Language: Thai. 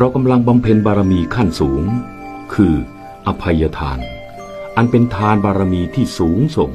เรากำลังบำเพ็ญบารมีขั้นสูง คืออภัยทาน อันเป็นทานบารมีที่สูงส่ง